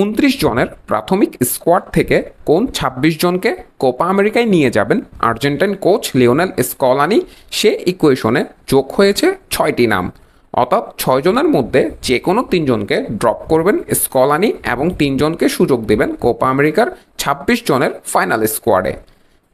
উনত্রিশ জনের প্রাথমিক স্কোয়াড থেকে কোন ২৬ জনকে কোপা আমেরিকায় নিয়ে যাবেন? আর্জেন্টাইন কোচ লিওনেল স্কলানি, সে ইকুয়েশনে যোগ হয়েছে ছয়টি নাম। অর্থাৎ ছয়জনের মধ্যে যে কোনো তিনজনকে ড্রপ করবেন স্কলানি এবং তিনজনকে সুযোগ দেবেন কোপা আমেরিকার ২৬ জনের ফাইনাল স্কোয়াডে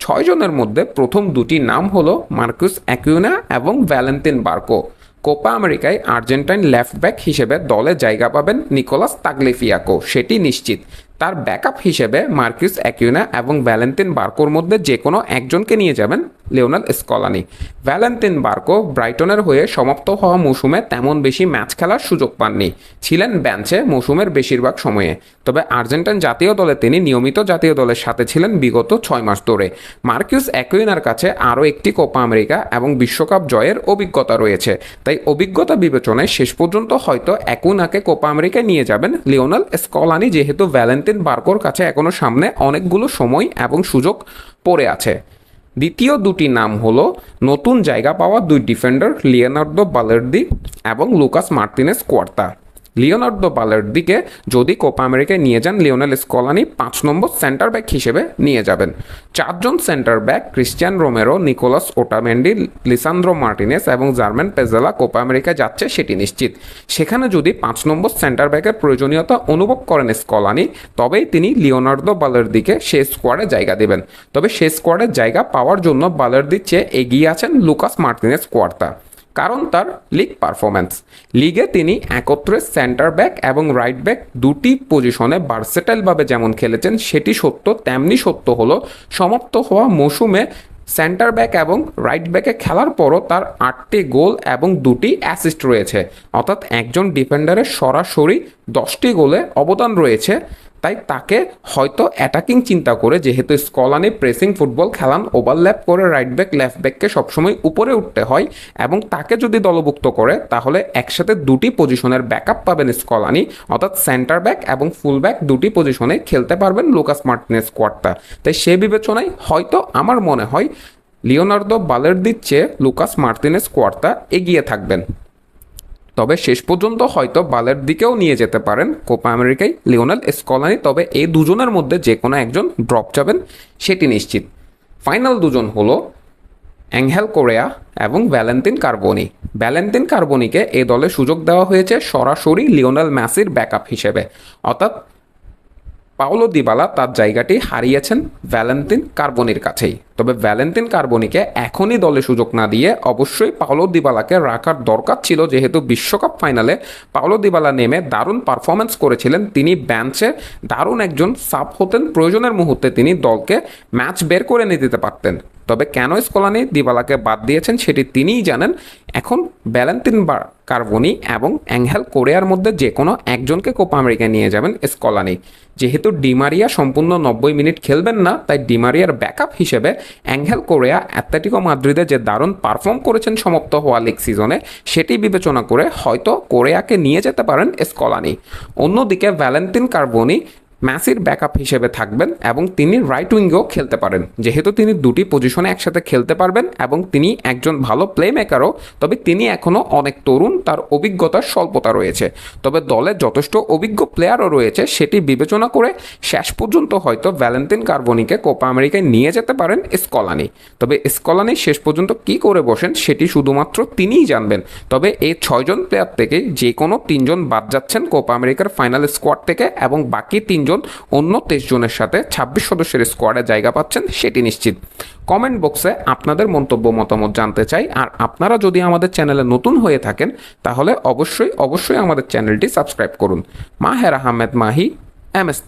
ছয়জনের মধ্যে প্রথম দুটি নাম হলো মার্কুস অ্যাকুইনা এবং ভ্যালেন্টিন বার্কো। কোপা আমেরিকায় আর্জেন্টাইন লেফট ব্যাক হিসেবে দলে জায়গা পাবেন নিকোলাস তাগলিফিয়াকো সেটি নিশ্চিত। তার ব্যাকআপ হিসেবে মার্কিউস অ্যাকিউনা এবং ভ্যালেন্টিন বার্কোর মধ্যে যে কোনো একজনকে নিয়ে যাবেন লিওনাল স্কলানি। ভ্যালেন্টিন বার্কো ব্রাইটনের হয়ে সমাপ্ত হওয়া মৌসুমে তেমন বেশি ম্যাচ খেলার সুযোগ পাননি। ছিলেন বেঞ্চে মৌসুমের বেশিরভাগ সময়ে। তবে আর্জেন্টাইন জাতীয় দলে তিনি নিয়মিত জাতীয় দলের সাথে ছিলেন বিগত ছয় মাস ধরে। মার্কিউস অ্যাকুইনার কাছে আরও একটি কোপা আমেরিকা এবং বিশ্বকাপ জয়ের অভিজ্ঞতা রয়েছে। তাই অভিজ্ঞতা বিবেচনায় শেষ পর্যন্ত হয়তো অ্যাকুইনাকে কোপা আমেরিকায় নিয়ে যাবেন লিওনাল স্কলানি, যেহেতু ভ্যালেন্টিন বার্কোর কাছে এখনও সামনে অনেকগুলো সময় এবং সুযোগ পড়ে আছে। দ্বিতীয় দুটি নাম হলো, নতুন জায়গা পাওয়া দুই ডিফেন্ডার লিওনার্দো বালার্দি এবং লুকাস মার্টিনেস কোয়ার্তা। লিওনার্দো বালের্দিকে যদি কোপা আমেরিকায় নিয়ে যান, লিওনেল স্কলানি পাঁচ নম্বর সেন্টার ব্যাক হিসেবে নিয়ে যাবেন। চারজন centre back Cristian Romero, Nicolas Otamendi, Lisandro Martinez এবং জার্মান পেজেলা কোপা আমেরিকায় যাচ্ছে সেটি নিশ্চিত। সেখানে যদি পাঁচ নম্বর সেন্টার ব্যাকের প্রয়োজনীয়তা অনুভব করেন স্কলানি, তবেই তিনি লিওনার্দো বালের্দিকে সে স্কোয়াডে জায়গা দেবেন। তবে সে স্কোয়াডে জায়গা পাওয়ার জন্য বালের্দির চেয়ে এগিয়ে আছেন লুকাস মার্টিনেস কোয়ার্তা কারণ তার লিগ পারফরম্যান্স লিগে তিনি একত্রে সেন্টার ব্যাক এবং রাইট ব্যাক দুটি পজিশনে ভার্সেটাইলভাবে যেমন খেলেছেন, সেটি সত্য, তেমনি সত্য হলো, সমাপ্ত হওয়া মৌসুমে সেন্টার ব্যাক এবং রাইট ব্যাকে খেলার পরও তার আটটি গোল এবং দুটি অ্যাসিস্ট রয়েছে। অর্থাৎ একজন ডিফেন্ডারের সরাসরি দশটি গোলে অবদান রয়েছে, তাই তাকে হয়তো অ্যাটাকিং চিন্তা করে, যেহেতু স্কলানি প্রেসিং ফুটবল খেলান ওভারল্যাপ করে রাইট ব্যাক লেফট ব্যাককে সবসময় উপরে উঠতে হয় এবং তাকে যদি দলভুক্ত করে, তাহলে একসাথে দুটি পজিশনের ব্যাকআপ পাবেন স্কলানি, অর্থাৎ সেন্টার ব্যাক এবং ফুল ব্যাক দুটি পজিশনে খেলতে পারবেন লুকাস মার্টিনেস স্কোয়াডটা তাই সে বিবেচনায় হয়তো আমার মনে হয় লিওনার্দো বালের চেয়ে লুকাস মার্টিনেস কোয়ার্তা এগিয়ে থাকবেন। তবে শেষ পর্যন্ত হয়তো বালের দিকেও নিয়ে যেতে পারেন কোপা আমেরিকায় লিওনাল স্কলানি, তবে এই দুজনের মধ্যে যে কোনো একজন ড্রপ যাবেন, সেটি নিশ্চিত। ফাইনাল দুজন হলো অ্যাংহেল কোরিয়া এবং ভ্যালেন্টিন কার্বনি। ভ্যালেন্টিন কার্বনিকে এ দলে সুযোগ দেওয়া হয়েছে সরাসরি লিওনাল ম্যাসির ব্যাকআপ হিসেবে। অর্থাৎ পাওলো দিবালা তার জায়গাটি হারিয়েছেন ভ্যালেন্টিন কার্বনির কাছেই। তবে ভ্যালেন্টিন কার্বনিকে এখনই দলে সুযোগ না দিয়ে অবশ্যই পাওলো দিবালাকে রাখার দরকার ছিল, যেহেতু বিশ্বকাপ ফাইনালে পাওলো দিবালা নেমে দারুণ পারফরমেন্স করেছিলেন তিনি ব্যাঞ্চে। দারুণ একজন সাপ হতেন, প্রয়োজনের মুহূর্তে তিনি দলকে ম্যাচ বের করে নিয়ে দিতে পারতেন। তবে কেন স্কলানি দিবালাকে বাদ দিয়েছেন সেটি তিনিই জানেন। এখন ভ্যালেন্টিন বার কার্বনি এবং অ্যাংহেল কোরিয়ার মধ্যে যে কোনো একজনকে কোপা আমেরিকায় নিয়ে যাবেন স্কলানি। যেহেতু ডিমারিয়া সম্পূর্ণ নব্বই মিনিট খেলবেন না, তাই ডিমারিয়ার ব্যাকআপ হিসেবে অ্যাংহেল কোরিয়া অ্যাথলেটিকো মাদ্রিদে যে দারুণ পারফর্ম করেছেন সমাপ্ত হওয়া লিগ সিজনে সেটি বিবেচনা করে হয়তো কোরিয়াকে নিয়ে যেতে পারেন স্কলানি অন্যদিকে ভ্যালেন্টিন কার্বনি ম্যাসির ব্যাকআপ হিসেবে থাকবেন এবং তিনি রাইট উইঙ্গেও খেলতে পারেন। যেহেতু তিনি দুটি পজিশনে একসাথে খেলতে পারবেন এবং তিনি একজন ভালো প্লে মেকারও তবে তিনি এখনও অনেক তরুণ, তার অভিজ্ঞতার স্বল্পতা রয়েছে। তবে দলে যথেষ্ট অভিজ্ঞ প্লেয়ারও রয়েছে, সেটি বিবেচনা করে শেষ পর্যন্ত হয়তো ভ্যালেন্টিন কার্বনিকে কোপা আমেরিকায় নিয়ে যেতে পারেন স্কলানি তবে স্কলানি শেষ পর্যন্ত কি করে বসেন, সেটি শুধুমাত্র তিনিই জানবেন। তবে এই ছয়জন প্লেয়ার থেকে যে কোনো তিনজন বাদ যাচ্ছেন কোপা আমেরিকার ফাইনাল স্কোয়াড থেকে এবং বাকি তিনজন অন্য তেইশ জনের সাথে ছাব্বিশ সদস্যের স্কোয়াডে জায়গা পাচ্ছেন, সেটি নিশ্চিত। কমেন্ট বক্সে আপনাদের মন্তব্য মতামত জানতে চাই, আর আপনারা যদি আমাদের চ্যানেলে নতুন হয়ে থাকেন, তাহলে অবশ্যই অবশ্যই আমাদের চ্যানেলটি সাবস্ক্রাইব করুন। Maher Ahmed Mahi M S